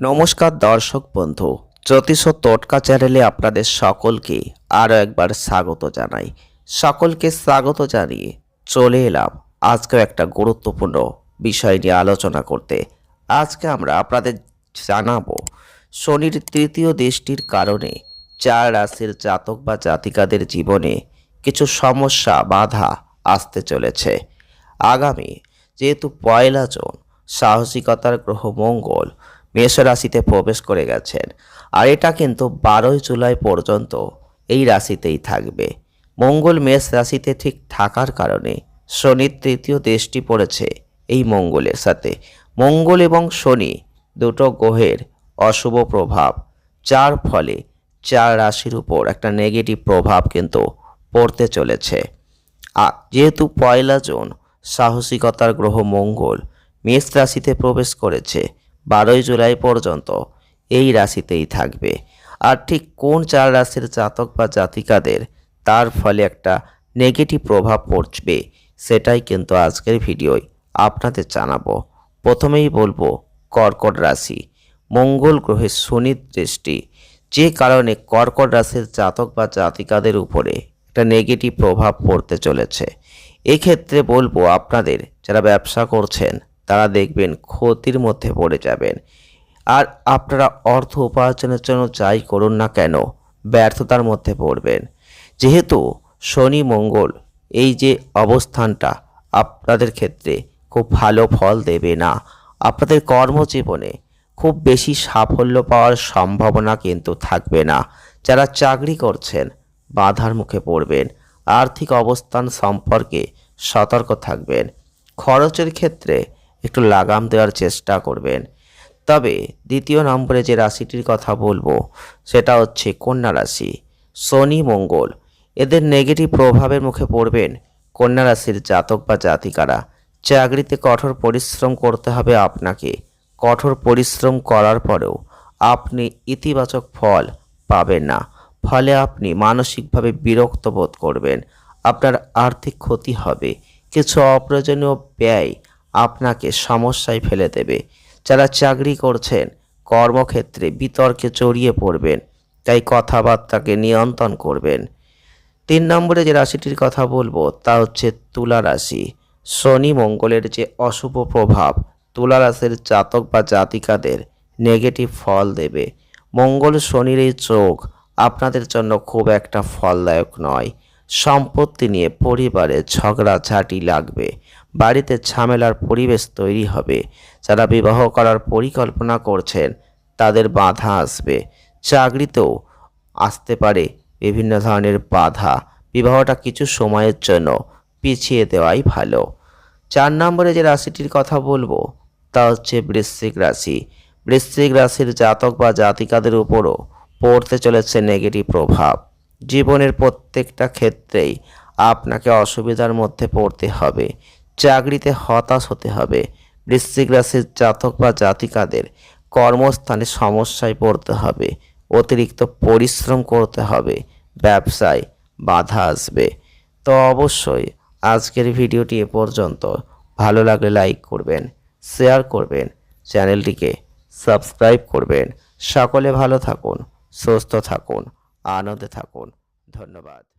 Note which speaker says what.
Speaker 1: নমস্কার দর্শক বন্ধু, জ্যোতিষ ও টোটকা চ্যানেলে আপনাদের সকলকে আরও একবার স্বাগত জানাই। সকলকে স্বাগত জানিয়ে চলে এলাম আজকেও একটা গুরুত্বপূর্ণ বিষয় নিয়ে আলোচনা করতে। আজকে আমরা আপনাদের জানাব, শনির তৃতীয় দেশটির কারণে চার রাশির জাতক বা জাতিকাদের জীবনে কিছু সমস্যা, বাধা আসতে চলেছে। আগামী, যেহেতু পয়লা জুন, সাহসিকতার গ্রহ মঙ্গল মেষ রাশিতে প্রবেশ করে গেছেন। আর এটা কিন্তু বারোই জুলাই পর্যন্ত এই রাশিতেই থাকবে। মঙ্গল মেষ রাশিতে ঠিক থাকার কারণে শনির তৃতীয় দেশটি পড়েছে এই মঙ্গলের সাথে। মঙ্গল এবং শনি দুটো গ্রহের অশুভ প্রভাব, যার ফলে চার রাশির উপর একটা নেগেটিভ প্রভাব কিন্তু পড়তে চলেছে। যেহেতু পয়লা জুন সাহসিকতার গ্রহ মঙ্গল, মেষ রাশিতে প্রবেশ করেছে বারোই জুলাই পর্যন্ত এই রাশিতেই থাকবে। আর ঠিক কোন চার রাশির জাতক বা জাতিকাদের তার ফলে একটা নেগেটিভ প্রভাব পড়বে, সেটাই কিন্তু আজকের ভিডিওয় আপনাদের জানাব। প্রথমেই বলব, কর্কট রাশি। মঙ্গল গ্রহের শনির দৃষ্টি, যে কারণে কর্কট রাশির জাতক বা জাতিকাদের উপরে একটা নেগেটিভ প্রভাব পড়তে চলেছে। এক্ষেত্রে বলব, আপনাদের যারা ব্যবসা করছেন তারা দেখবেন ক্ষতির মধ্যে পড়ে যাবেন। আর আপনারা অর্থ উপার্জনের জন্য যাই করুন না কেন, ব্যর্থতার মধ্যে পড়বেন। যেহেতু শনি মঙ্গল, এই যে অবস্থানটা আপনাদের ক্ষেত্রে খুব ভালো ফল দেবে না। আপনাদের কর্মজীবনে খুব বেশি সাফল্য পাওয়ার সম্ভাবনা কিন্তু থাকবে না। যারা চাকরি করছেন, বাধার মুখে পড়বেন। আর্থিক অবস্থান সম্পর্কে সতর্ক থাকবেন। খরচের ক্ষেত্রে একটু লাগাম দেওয়ার চেষ্টা করবেন। তবে দ্বিতীয় নম্বরে যে রাশিটির কথা বলব, সেটা হচ্ছে কন্যা রাশি, শনি, মঙ্গল। এদের নেগেটিভ প্রভাবের মুখে পড়বেন কন্যা রাশির জাতক বা জাতিকারা। চাকরিতে কঠোর পরিশ্রম করতে হবে আপনাকে। কঠোর পরিশ্রম করার পরেও আপনি ইতিবাচক ফল পাবেন না। ফলে আপনি মানসিকভাবে বিরক্ত বোধ করবেন। আপনার আর্থিক ক্ষতি হবে। কিছু অপ্রয়োজনীয় ব্যয় আপনাকে সমস্যায় ফেলে দেবে। যারা চাকরি করছেন, কর্মক্ষেত্রে বিতর্কে জড়িয়ে পড়বেন, তাই কথাবার্তাকে নিয়ন্ত্রণ করবেন। তিন নম্বরে যে রাশিটির কথা বলব, তা হচ্ছে তুলা রাশি। শনি মঙ্গলের যে অশুভ প্রভাব, তুলা রাশির জাতক বা জাতিকাদের নেগেটিভ ফল দেবে। মঙ্গল শনির এই চোখ আপনাদের জন্য খুব একটা ফলদায়ক নয়। সম্পত্তি নিয়ে পরিবারে ঝগড়াঝাটি লাগবে। বাড়িতে ঝামেলার পরিবেশ তৈরি হবে। যারা বিবাহ করার পরিকল্পনা করছেন, তাদের বাধা আসবে। চাকরিতেও আসতে পারে বিভিন্ন ধরনের বাধা। বিবাহটা কিছু সময়ের জন্য পিছিয়ে দেওয়াই ভালো। চার নম্বরে যে রাশিটির কথা বলব, তা হচ্ছে বৃশ্চিক রাশি। বৃশ্চিক রাশির জাতক বা জাতিকাদের উপরও পড়তে চলেছে নেগেটিভ প্রভাব। জীবনের প্রত্যেকটা ক্ষেত্রেই আপনাকে অসুবিধার মধ্যে পড়তে হবে। চাকরিতে হতাশ হতে হবে। বৃশ্চিক রাশির জাতক বা জাতিকাদের কর্মস্থানে সমস্যায় পড়তে হবে। অতিরিক্ত পরিশ্রম করতে হবে। ব্যবসায় বাধা আসবে। তো অবশ্যই আজকের ভিডিওটি এ পর্যন্ত। ভালো লাগলে লাইক করবেন, শেয়ার করবেন, চ্যানেলটিকে সাবস্ক্রাইব করবেন। সকলে ভালো থাকুন, সুস্থ থাকুন, আনন্দে থাকুন। ধন্যবাদ।